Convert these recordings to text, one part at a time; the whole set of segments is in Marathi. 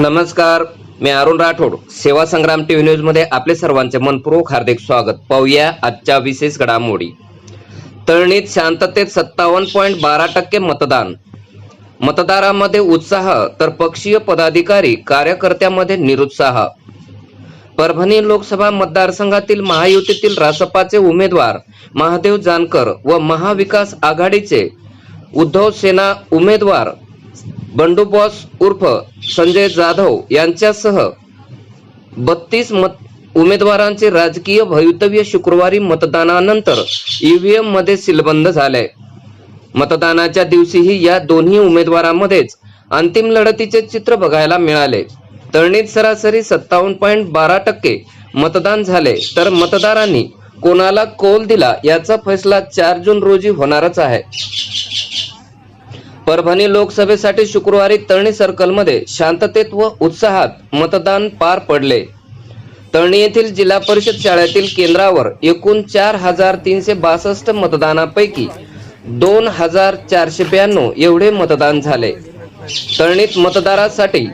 नमस्कार मी अरुण राठोड. सेवा संग्राम टीव्ही न्यूजमध्ये आपले सर्वांचे मनपूर्वक हार्दिक स्वागत. पाहूया आजच्या विशेष घडामोडी. तळणीत शांततेत सत्तावन्न पॉईंट बारा टक्के मतदान. मतदारामध्ये उत्साह तर पक्षीय पदाधिकारी कार्यकर्त्यामध्ये निरुत्साह. परभणी लोकसभा मतदारसंघातील महायुतीतील रासपाचे उमेदवार महादेव जानकर व महाविकास आघाडीचे उद्धव सेना उमेदवार बंडू बॉस उर्फ संजय जाधव यांच्यासह बत्तीस मत उमेदवारांचे राजकीय भवितव्य शुक्रवारी मतदानानंतर ईव्हीएममध्ये सीलबंद झाले मतदानाच्या दिवशीही या दोन्ही उमेदवारांमध्येच अंतिम लढतीचे चित्र बघायला मिळाले. तळणीत सरासरी सत्तावन्न पॉईंट बारा टक्के मतदान झाले तर मतदारांनी कोणाला कौल दिला याचा फैसला चार जून रोजी होणारच आहे. परभणी लोकसभेसाठी शुक्रवारी तळणी सर्कलमध्ये शांततेत व उत्साहात मतदान पार पडले. तळणी येथील जिल्हा परिषद शाळेतील केंद्रावर एकूण चार हजार तीनशे बासष्ट मतदानापैकी दोन हजार चारशे ब्याण्णव एवढे मतदान झाले. तळणीत मतदारासाठी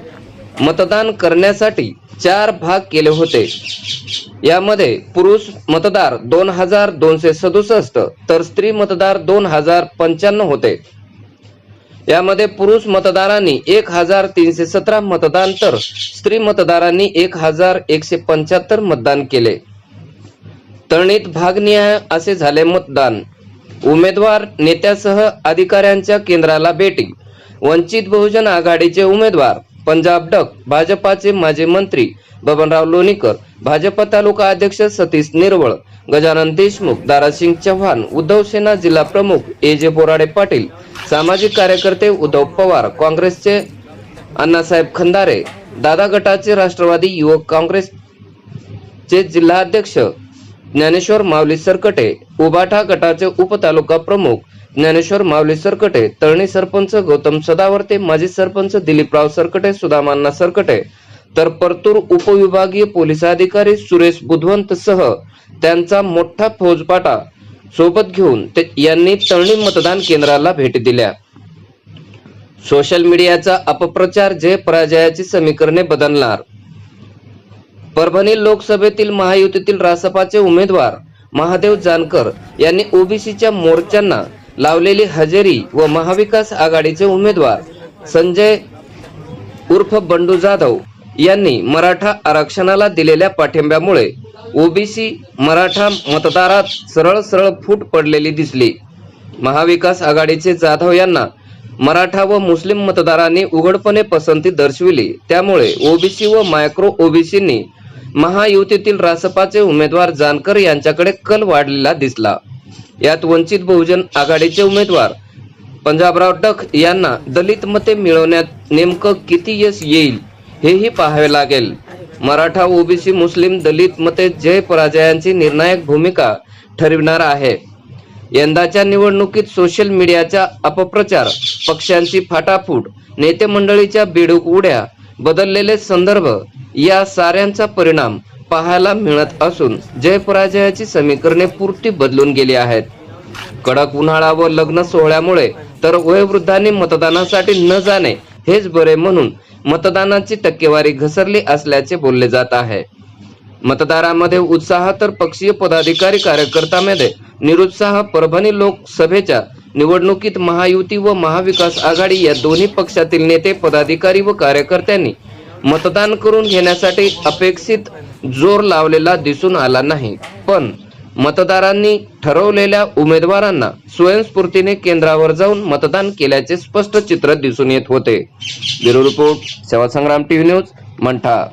मतदान करण्यासाठी चार भाग केले होते. यामध्ये पुरुष मतदार दोन हजार दोनशे सदुसष्ट तर स्त्री मतदार दोन हजार पंच्याण्णव होते. यामध्ये पुरुष मतदारांनी एक हजार तीनशे सतरा मतदान तर स्त्री मतदारांनी एक हजार एकशे पंच्याहत्तर मतदान केले. तळणीत भागनिहाय असे झाले मतदान. उमेदवार नेत्यासह अधिकाऱ्यांच्या केंद्राला भेटी. वंचित बहुजन आघाडीचे उमेदवार पंजाब डक भाजपाचे माजी मंत्री बबनराव लोणीकर भाजप तालुका अध्यक्ष सतीश निर्वळ गजानन देशमुख दारासिंग चव्हाण उद्धव सेना जिल्हा प्रमुख ए जे बोराडे पाटील सामाजिक कार्यकर्ते उद्धव पवार काँग्रेसचे अण्णासाहेब खंदारे दादा गटाचे राष्ट्रवादी युवक काँग्रेसचे जिल्हाध्यक्ष ज्ञानेश्वर माऊली सरकटे उबाठा गटाचे उपतालुका प्रमुख ज्ञानेश्वर माऊली सरकटे तळणी सरपंच गौतम सदावर्ते माजी सरपंच दिलीपराव सरकटे सुदामान्ना सरकटे तर परतूर उपविभागीय पोलीस अधिकारी सुरेश बुधवंत सह त्यांचा मोठा फौजपाटा सोबत घेऊन ते यांनी तळणी मतदान केंद्राला भेटी दिल्या. सोशल मीडियाचा अपप्रचार जय पराजयाची समीकरणे बदलणार. परभणी लोकसभेतील महायुतीतील रासपाचे उमेदवार महादेव जानकर यांनी ओबीसीच्या मोर्चांना लावलेली हजेरी व महाविकास आघाडीचे उमेदवार संजय उर्फ बंडू जाधव यांनी मराठा आरक्षणाला दिलेल्या पाठिंब्यामुळे ओबीसी मराठा मतदारात सरळ सरळ फूट पडलेली दिसली. महाविकास आघाडीचे जाधव यांना मराठा व मुस्लिम मतदारांनी उघडपणे पसंती दर्शविली. त्यामुळे ओबीसी व मायक्रो ओबीसींनी महायुतीतील रासपाचे उमेदवार जानकर यांच्याकडे कल वाढलेला दिसला. यात वंचित बहुजन आघाडीचे उमेदवार पंजाबराव डख यांना दलित मते मिळवण्यात नेमकं किती यश येईल? हेही पाहावे लागेल. मराठा ओबीसी मुस्लिम दलित मते जय पराजयांची निर्णायक भूमिका ठरविणार आहे. यंदाच्या निवडणुकीत सोशल मीडियाचा अपप्रचार पक्षांची फाटाफूट नेते मंडळीच्या बेडूक उड्या बदललेले संदर्भ या साऱ्यांचा परिणाम पाहायला मिळत असून जय पराजयाची समीकरणे पुरती बदलून गेली आहेत. कडक उन्हाळा व लग्न सोहळ्यामुळे तर वयोवृद्धांनी मतदानासाठी न जाणे हेच बरे म्हणून मतदानाची टक्केवारी घसरली असल्याचे बोलले जात आहे. मतदारांमध्ये उत्साह तर पक्षीय पदाधिकारी कार्यकर्त्यामध्ये निरुत्साह परभणी लोकसभेच्या निवडणुकीत महायुती व महाविकास आघाडी या दोन्ही पक्षातील नेते पदाधिकारी व कार्यकर्त्यांनी मतदान करून घेण्यासाठी अपेक्षित जोर लावलेला दिसून आला नाही. पण मतदारांनी ठरवलेल्या उमेदवारांना स्वयंस्फूर्तीने केंद्रावर जाऊन मतदान केल्याचे स्पष्ट चित्र दिसून येत होते. Bureau report Sevasangram TV news Mantha.